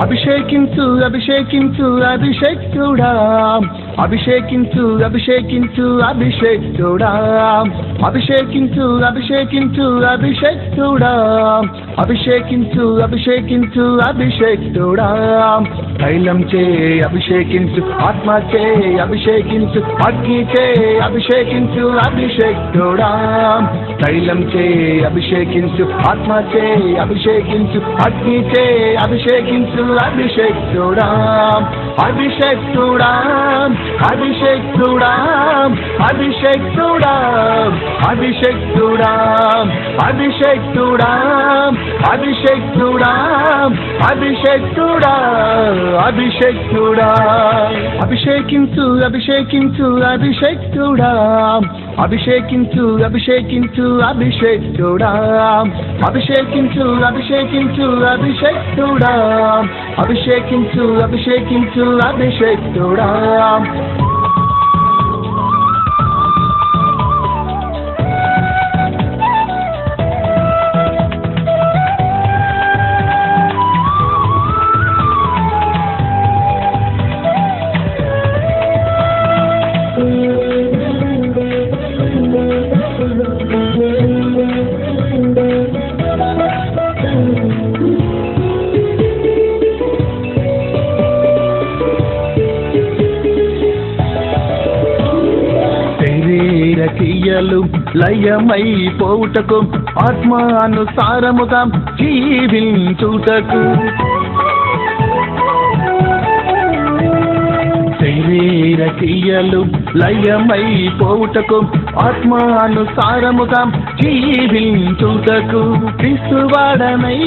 అభిషేకించు అభిషేకించు అభిషేక్తుడా అభిషేకించు అభిషేకించు అభిషేక్తుడా అభిషేకించు అభిషేకించు అభిషేక్తుడా అభిషేకించు అభిషేకించు అభిషేక్తుడా. తైలం చే అభిషేకించు ఆత్మ చే అభిషేకించు అగ్ని చే అభిషేకించు అభిషేక్తుడా. తైలం చే అభిషేకించు ఆత్మ చే అభిషేకించు అగ్ని చే అభిషేకించు అభిషేక్తుడా. అభిషేక్తుడా అభిషేక్తుడా అభిషేక్తుడా అభిషేక్తుడా అభిషేక్తుడా. అభిషక్తుడా అభిషక్తుడా అభిషక్తుడా. అభిషేకించు అభిషేకించు అభిషక్తుడా. అభిషేకించు అభిషేకించు అభిషక్తుడా. అభిషేకించు అభిషేకించు అభిషక్తుడా. అభిషేకించు అభిషేకించు అభిషక్తుడా. క్రియలు లయమైపోవుటకు ఆత్మానుసారముగా జీవించుటకు. శరీర క్రియలు లయమైపోవుటకు ఆత్మానుసారముగా జీవించుటకు. క్రీస్తువాడనై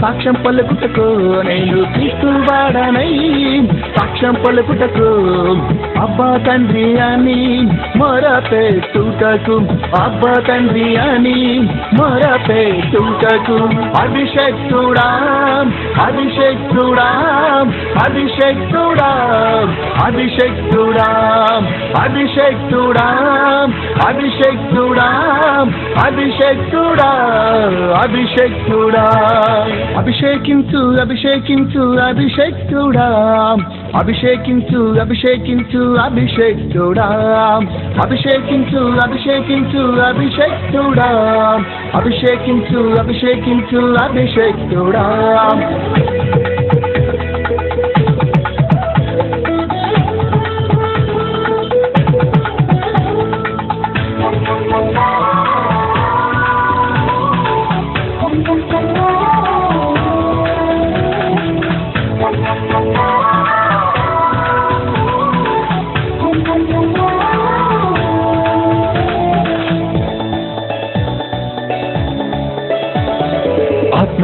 సాక్ష్యం పలుకుటకు నేను క్రీస్తువాడనై సాక్ష్యం పలుకుటకు. అబ్బా తండ్రి అని మొరపెట్టుటకు అబ్బా తండ్రి అని మొరపెట్టుటకు అభిషేక్తుడా అభిషేక్తుడా అభిషేక్తుడా అభిషేక్తుడా అభిషేక్తుడా అభిషేక్తుడా అభిషక్తుడా అభిషక్తుడా. అభిషేకించు అభిషేకించు అభిషక్తుడా. అభిషేకించు అభిషేకించు అభిషేక్తుడా అభిషేకించు అభిషేకించు అభిషేక్తుడా అభిషేకించు అభిషేకించు అభిషేక్తుడా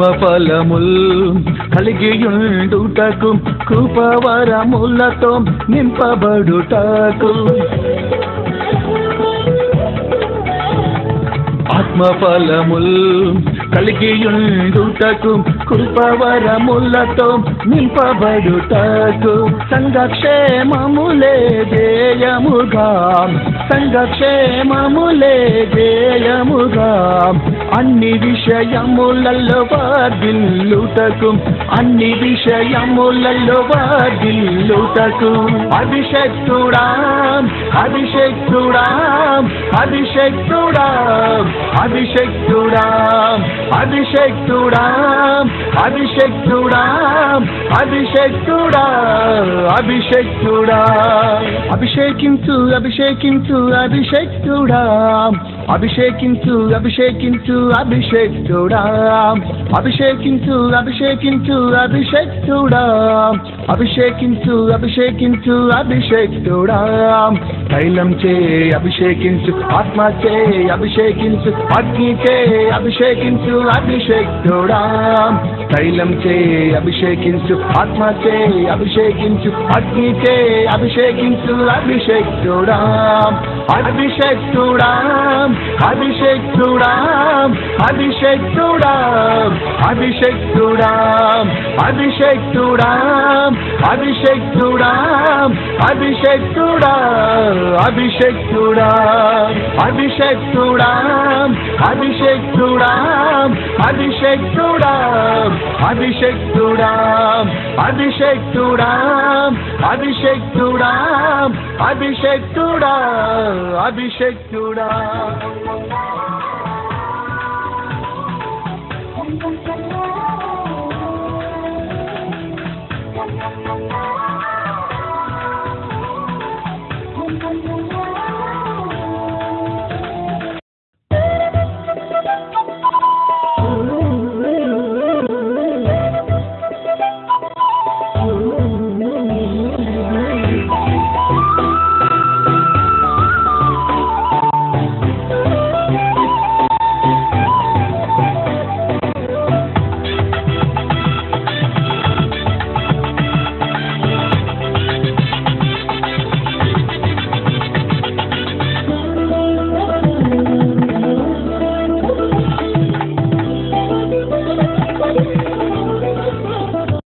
ఆత్మఫలముల్ కలిగియుండుటకు కృపవరములతో నింపబడుటకు. ఆత్మఫలముల్ కలిగియుండుటకు కృపవరములతో నింపబడుటకు. సంఘక్షేమములే దేయముగా సంఘక్షేమములే దేయముగా అన్ని విషయములలో వర్ధిల్లుటకు అన్ని విషయములలో వర్ధిల్లుటకు అభిషక్తుడా అభిషక్తుడా అభిషక్తుడా అభిషక్తుడా అభిషక్తుడా అభిషక్తుడా అభిషక్తుడా అభిషక్తుడా. అభిషేకించు అభిషేకించు అభిషక్తుడా. అభిషేకించు అభిషేకించు అభిషేక్తుడా అభిషేకించు అభిషేకించు అభిషేక్తుడా అభిషేకించు అభిషేకించు అభిషేక్తుడా. తైలం చే అభిషేకించు ఆత్మ చే అభిషేకించు అగ్ని చే అభిషేకించు అభిషేక్తుడా. తైలం చే అభిషేకించు ఆత్మ చే అభిషేకించు అగ్ని చే అభిషేకించు అభిషేక్తుడా. అభిషేక్తుడా అభిషేక్తుడా అభిషేక్తుడా అభిషేక్తుడా అభిషేక్తుడా. అభిషక్తుడా అభిషక్తుడా అభిషక్తుడా అభిషక్తుడా అభిషక్తుడా అభిషక్తుడా అభిషక్తుడా అభిషక్తుడా అభిషక్తుడా అభిషక్తుడా అభిషక్తుడా